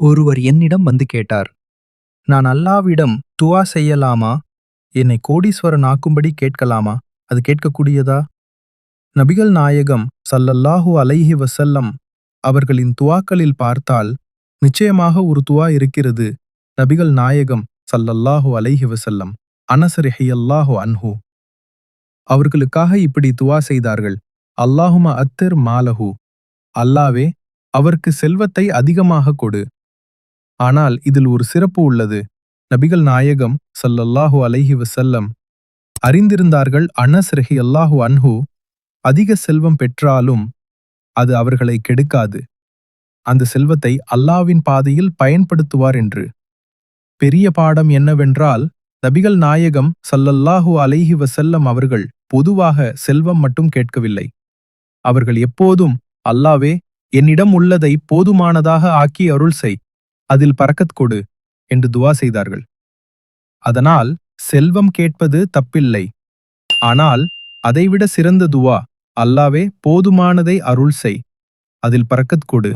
ஒருவர் என்னிடம் வந்து கேட்டார் நான் அல்லாவிடம் துவா செய்யலாமா? என்னை கோடீஸ்வரன் ஆக்கும்படி கேட்கலாமா? அது கேட்கக்கூடியதா? நபிகள் நாயகம் சல்லல்லாஹு அலைஹி வசல்லம் அவர்களின் துவாக்களில் பார்த்தால் நிச்சயமாக ஒரு துவா இருக்கிறது. நபிகள் நாயகம் சல்லல்லாஹு அலைஹி வசல்லம் அனசர் ரஹியல்லாஹு அன்ஹு. அவர்களுக்காக இப்படி துவா செய்தார்கள் அல்லாஹும அத்திர் மாலஹு. அல்லாவே அவருக்கு செல்வத்தை அதிகமாக கொடு. ஆனால் இதில் ஒரு சிறப்பு உள்ளது. நபிகள் நாயகம் சல்லல்லாஹு அலைஹி வசல்லம் அறிந்திருந்தார்கள் அனஸ் ரஹியல்லாஹு அன்ஹு அதிக செல்வம் பெற்றாலும் அது அவர்களை கெடுக்காது. அந்த செல்வத்தை அல்லாவின் பாதையில் பயன்படுத்துவார் என்று. பெரிய பாடம் என்னவென்றால் நபிகள் நாயகம் சல்லல்லாஹு அலைஹி வசல்லம் அவர்கள் பொதுவாக செல்வம் மட்டும் கேட்கவில்லை. அவர்கள் எப்போதும் அல்லாவே என்னிடம் உள்ளதை போதுமானதாக ஆக்கி அருள் செய். அதில் பறக்கத் கொடு என்று துவா செய்தார்கள். அதனால் செல்வம் கேட்பது தப்பில்லை. ஆனால் அதைவிட சிறந்த துவா அல்லாவே போதுமானதை அருள் செய். அதில் பறக்கத் கொடு.